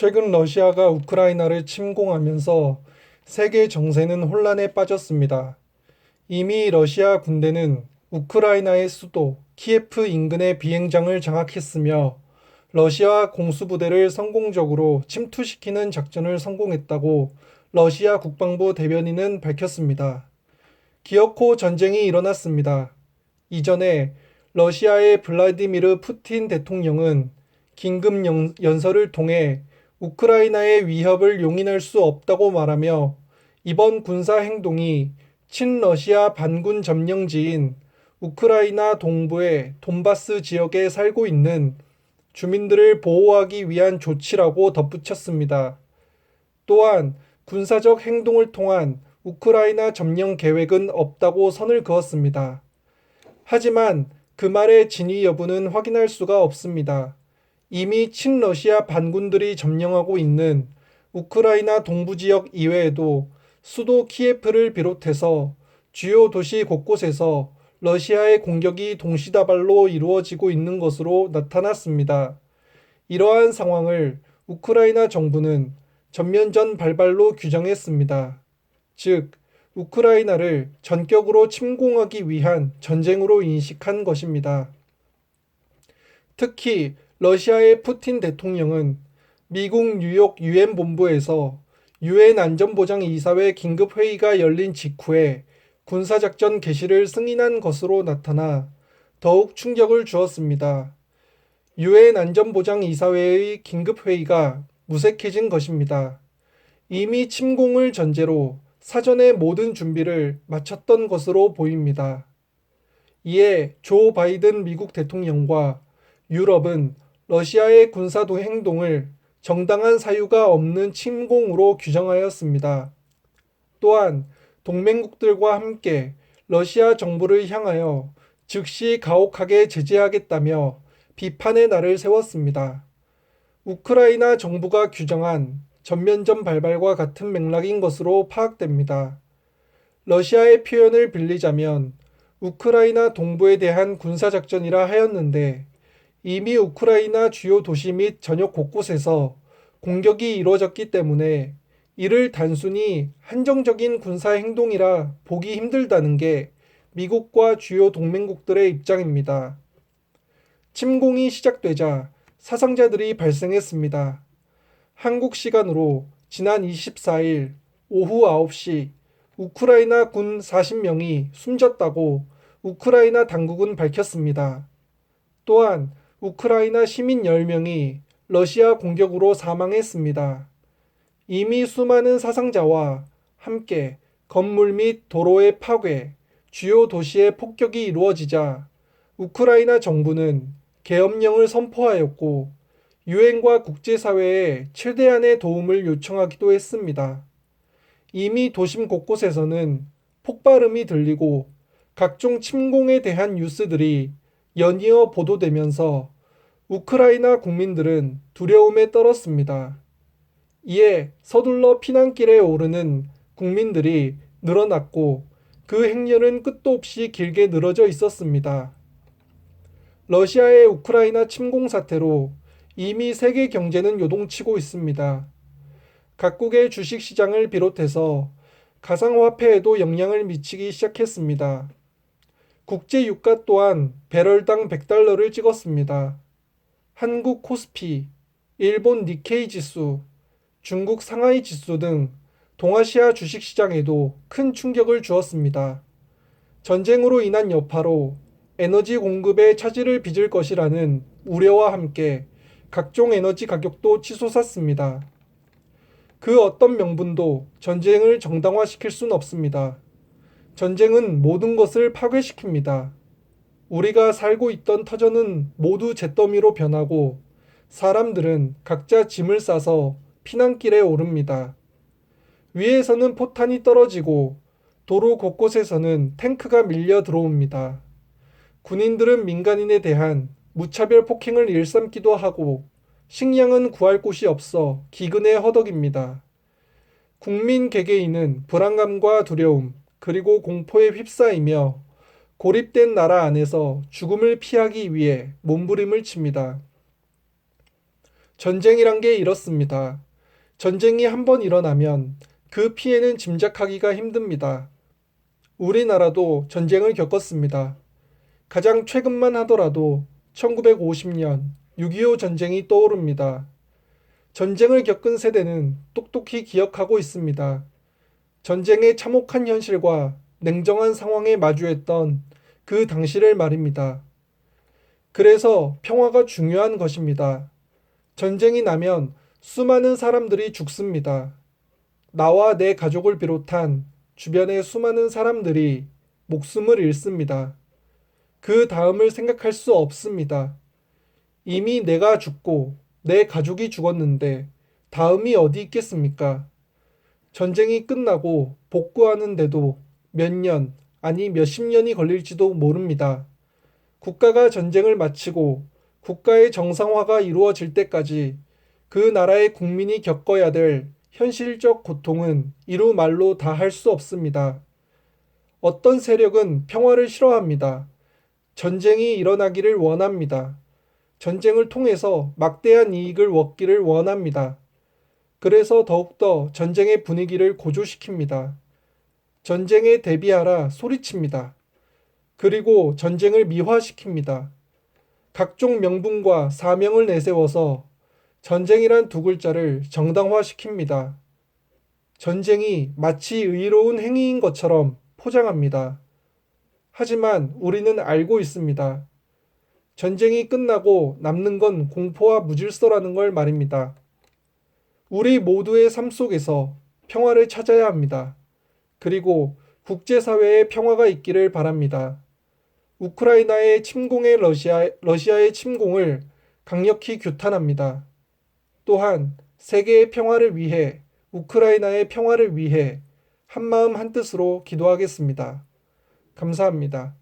최근 러시아가 우크라이나를 침공하면서 세계 정세는 혼란에 빠졌습니다. 이미 러시아 군대는 우크라이나의 수도 키예프 인근의 비행장을 장악했으며 러시아 공수부대를 성공적으로 침투시키는 작전을 성공했다고 러시아 국방부 대변인은 밝혔습니다. 기어코 전쟁이 일어났습니다. 이전에 러시아의 블라디미르 푸틴 대통령은 긴급 연- 연설을 통해 우크라이나의 위협을 용인할 수 없다고 말하며 이번 군사 행동이 친러시아 반군 점령지인 우크라이나 동부의 돈바스 지역에 살고 있는 주민들을 보호하기 위한 조치라고 덧붙였습니다. 또한 군사적 행동을 통한 우크라이나 점령 계획은 없다고 선을 그었습니다. 하지만 그 말의 진위 여부는 확인할 수가 없습니다. 이미 친러시아 반군들이 점령하고 있는 우크라이나 동부 지역 이외에도 수도 키예프를 비롯해서 주요 도시 곳곳에서 러시아의 공격이 동시다발로 이루어지고 있는 것으로 나타났습니다. 이러한 상황을 우크라이나 정부는 전면전 발발로 규정했습니다. 즉, 우크라이나를 전격으로 침공하기 위한 전쟁으로 인식한 것입니다. 특히 러시아의 푸틴 대통령은 미국 뉴욕 유엔 본부에서 유엔 안전보장 이사회 긴급 회의가 열린 직후에 군사작전 개시를 승인한 것으로 나타나 더욱 충격을 주었습니다. 유엔 안전보장 이사회의 긴급 회의가 무색해진 것입니다. 이미 침공을 전제로 사전에 모든 준비를 마쳤던 것으로 보입니다. 이에 조 바이든 미국 대통령과 유럽은 러시아의 군사 행동을 정당한 사유가 없는 침공으로 규정하였습니다. 또한 동맹국들과 함께 러시아 정부를 향하여 즉시 가혹하게 제재하겠다며 비판의 날을 세웠습니다. 우크라이나 정부가 규정한 전면전 발발과 같은 맥락인 것으로 파악됩니다. 러시아의 표현을 빌리자면 우크라이나 동부에 대한 군사작전이라 하였는데 이미 우크라이나 주요 도시 및 전역 곳곳에서 공격이 이루어졌기 때문에 이를 단순히 한정적인 군사 행동이라 보기 힘들다는 게 미국과 주요 동맹국들의 입장입니다. 침공이 시작되자 사상자들이 발생했습니다. 한국 시간으로 지난 24일 오후 9시 우크라이나 군 40명이 숨졌다고 우크라이나 당국은 밝혔습니다. 또한 우크라이나 시민 10명이 러시아 공격으로 사망했습니다. 이미 수많은 사상자와 함께 건물 및 도로의 파괴, 주요 도시의 폭격이 이루어지자 우크라이나 정부는 계엄령을 선포하였고 유엔과 국제사회에 최대한의 도움을 요청하기도 했습니다. 이미 도심 곳곳에서는 폭발음이 들리고 각종 침공에 대한 뉴스들이 연이어 보도되면서 우크라이나 국민들은 두려움에 떨었습니다. 이에 서둘러 피난길에 오르는 국민들이 늘어났고 그 행렬은 끝도 없이 길게 늘어져 있었습니다. 러시아의 우크라이나 침공 사태로 이미 세계 경제는 요동치고 있습니다. 각국의 주식 시장을 비롯해서 가상화폐에도 영향을 미치기 시작했습니다. 국제 유가 또한 배럴당 100달러를 찍었습니다. 한국 코스피, 일본 니케이 지수, 중국 상하이 지수 등 동아시아 주식 시장에도 큰 충격을 주었습니다. 전쟁으로 인한 여파로 에너지 공급에 차질을 빚을 것이라는 우려와 함께 각종 에너지 가격도 치솟았습니다. 그 어떤 명분도 전쟁을 정당화시킬 수는 없습니다. 전쟁은 모든 것을 파괴시킵니다. 우리가 살고 있던 터전은 모두 잿더미로 변하고 사람들은 각자 짐을 싸서 피난길에 오릅니다. 위에서는 포탄이 떨어지고 도로 곳곳에서는 탱크가 밀려 들어옵니다. 군인들은 민간인에 대한 무차별 폭행을 일삼기도 하고 식량은 구할 곳이 없어 기근에 허덕입니다. 국민 개개인은 불안감과 두려움 그리고 공포에 휩싸이며 고립된 나라 안에서 죽음을 피하기 위해 몸부림을 칩니다. 전쟁이란 게 이렇습니다. 전쟁이 한 번 일어나면 그 피해는 짐작하기가 힘듭니다. 우리나라도 전쟁을 겪었습니다. 가장 최근만 하더라도 1950년 6.25 전쟁이 떠오릅니다. 전쟁을 겪은 세대는 똑똑히 기억하고 있습니다. 전쟁의 참혹한 현실과 냉정한 상황에 마주했던 그 당시를 말입니다. 그래서 평화가 중요한 것입니다. 전쟁이 나면 수많은 사람들이 죽습니다. 나와 내 가족을 비롯한 주변의 수많은 사람들이 목숨을 잃습니다. 그 다음을 생각할 수 없습니다. 이미 내가 죽고 내 가족이 죽었는데 다음이 어디 있겠습니까? 전쟁이 끝나고 복구하는데도 몇 년, 아니 몇십 년이 걸릴지도 모릅니다. 국가가 전쟁을 마치고 국가의 정상화가 이루어질 때까지 그 나라의 국민이 겪어야 될 현실적 고통은 이루 말로 다 할 수 없습니다. 어떤 세력은 평화를 싫어합니다. 전쟁이 일어나기를 원합니다. 전쟁을 통해서 막대한 이익을 얻기를 원합니다. 그래서 더욱더 전쟁의 분위기를 고조시킵니다. 전쟁에 대비하라 소리칩니다. 그리고 전쟁을 미화시킵니다. 각종 명분과 사명을 내세워서 전쟁이란 두 글자를 정당화시킵니다. 전쟁이 마치 의로운 행위인 것처럼 포장합니다. 하지만 우리는 알고 있습니다. 전쟁이 끝나고 남는 건 공포와 무질서라는 걸 말입니다. 우리 모두의 삶 속에서 평화를 찾아야 합니다. 그리고 국제사회에 평화가 있기를 바랍니다. 우크라이나의 침공에 러시아, 러시아의 침공을 강력히 규탄합니다. 또한 세계의 평화를 위해 우크라이나의 평화를 위해 한마음 한뜻으로 기도하겠습니다. 감사합니다.